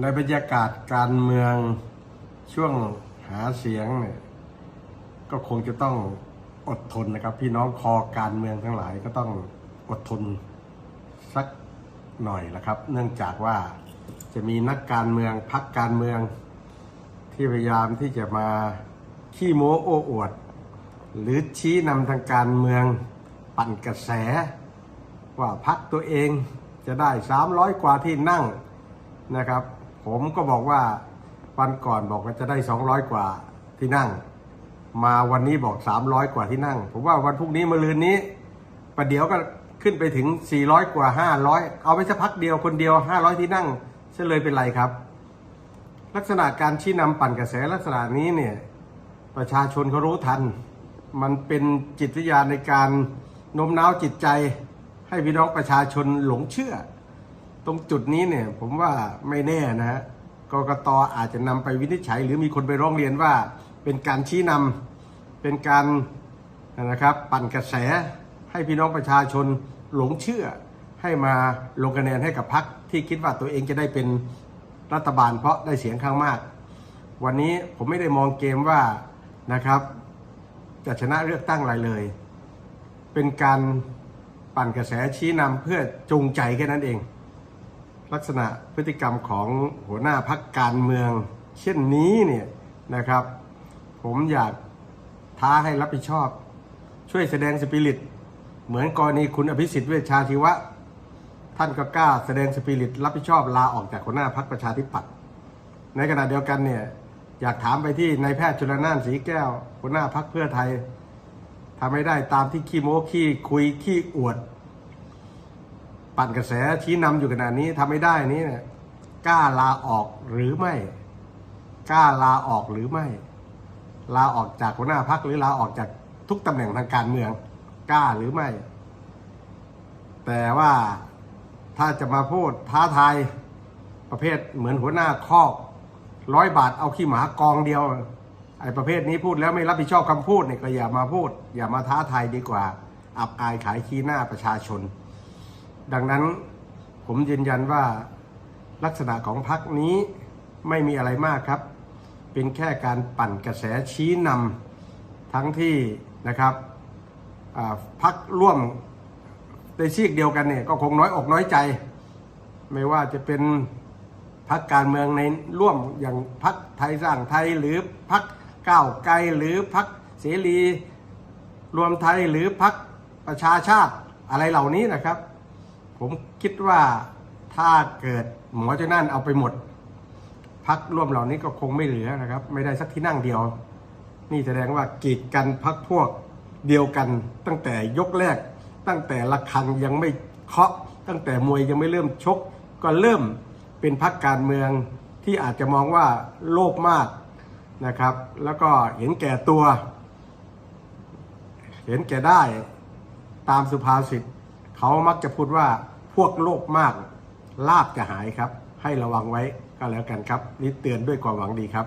ในบรรยากาศการเมืองช่วงหาเสียงเนี่ยก็คงจะต้องอดทนนะครับ พี่น้องคอการเมืองทั้งหลายก็ต้องอดทนสักหน่อยละครับ เนื่องจากว่าจะมีนักการเมืองพักการเมือง ที่พยายามที่จะมาขี้โม้โอ้อวด หรือชี้นำทางการเมืองปั่นกระแส ว่าพักตัวเองจะได้ 300 กว่าที่นั่งนะครับ ผมก็บอกว่าวันก่อนบอกว่าจะได้ 200 กว่าที่นั่ง มาวันนี้บอก 300 กว่าที่นั่ง ผมว่าวันพรุ่งนี้มะรืนนี้ประเดี๋ยวก็ขึ้นไปถึง 400 กว่า 500 เอาไปสักพักเดียวคนเดียว 500 ที่นั่งเฉลยเป็นไรครับ ลักษณะการชี้นำปั่นกระแสลักษณะนี้เนี่ยประชาชนเขารู้ทัน มันเป็นจิตวิทยาในการโน้มน้าวจิตใจ ให้พี่น้องประชาชนหลงเชื่อ ตรงจุดนี้เนี่ย ผมว่าไม่แน่นะฮะกกตอาจจะนำไปวินิจฉัย หรือมีคนไปร้องเรียนว่า เป็นการชี้นำเป็นการนะครับปั่นกระแสให้พี่น้องประชาชนหลงเชื่อ ให้มาลงคะแนนให้กับพรรคที่คิดว่าตัวเองจะได้เป็นรัฐบาลเพราะได้เสียงข้างมาก วันนี้ผมไม่ได้มองเกมว่านะครับ จะชนะเลือกตั้งอะไรเลย เป็นการปั่นกระแสชี้นำเพื่อจูงใจแค่นั้นเอง ลักษณะพฤติกรรมของหัวหน้าพักการเมือง เช่นนี้เนี่ยนะครับ ผมอยากท้าให้รับผิดชอบ ช่วยแสดงสปิริต เหมือนกรณีคุณอภิสิทธิ์เวชชาชีวะ ท่านก็กล้าแสดงสปิริต รับผิดชอบลาออกจากหัวหน้าพักประชาธิปัตย์ในขณะเดียวกันเนี่ยอยากถามไปที่นายแพทย์จุลนานสีแก้วหัวหน้าพักเพื่อไทยทำไม่ได้ตามที่ขี้โม้ขี้คุยขี้อวด ปั่นกระแสชี้นำอยู่ขนาดนี้ทำไม่ได้นี้เนี่ยกล้าลาออกหรือไม่ กล้าลาออกหรือไม่ ลาออกจากหัวหน้าพักหรือลาออกจากทุกตำแหน่งทางการเมือง กล้าหรือไม่ แต่ว่าถ้าจะมาพูดท้าทายประเภทเหมือนหัวหน้าคอกร้อยบาทเอาขี้หมากองเดียวไอ้ประเภทนี้พูดแล้วไม่รับผิดชอบคำพูดเนี่ยก็อย่ามาพูด อย่ามาท้าทายดีกว่า อับอายขายขี้หน้าประชาชน ดังนั้นผมยืนยันว่าลักษณะของพักนี้ไม่มีอะไรมากครับ เป็นแค่การปั่นกระแสชี้นำทั้งที่นะครับพักร่วมในซีกเดียวกันเนี่ยก็คงน้อยอกน้อยใจ ไม่ว่าจะเป็นพักการเมืองในร่วมอย่างพักไทยสร้างไทยหรือพักก้าวไกลหรือพักเสรี รวมไทยหรือพักประชาชาติอะไรเหล่านี้นะครับ ผมคิดว่าถ้าเกิดหมอจะนั่นเอาไปหมด พักร่วมเหล่านี้ก็คงไม่เหลือนะครับ ไม่ได้สักที่นั่งเดียว นี่แสดงว่ากีดกันพักพวกเดียวกันตั้งแต่ยกแรก ตั้งแต่ระฆังยังไม่เคาะ ตั้งแต่มวยยังไม่เริ่มชก ก็เริ่มเป็นพักการเมืองที่อาจจะมองว่าโลภมากนะครับ แล้วก็เห็นแก่ตัว เห็นแก่ได้ตามสุภาษิต เขามักจะพูดว่าพวกโลภมากลาบจะหายครับ ให้ระวังไว้ก็แล้วกันครับ นี่เตือนด้วยความหวังดีครับ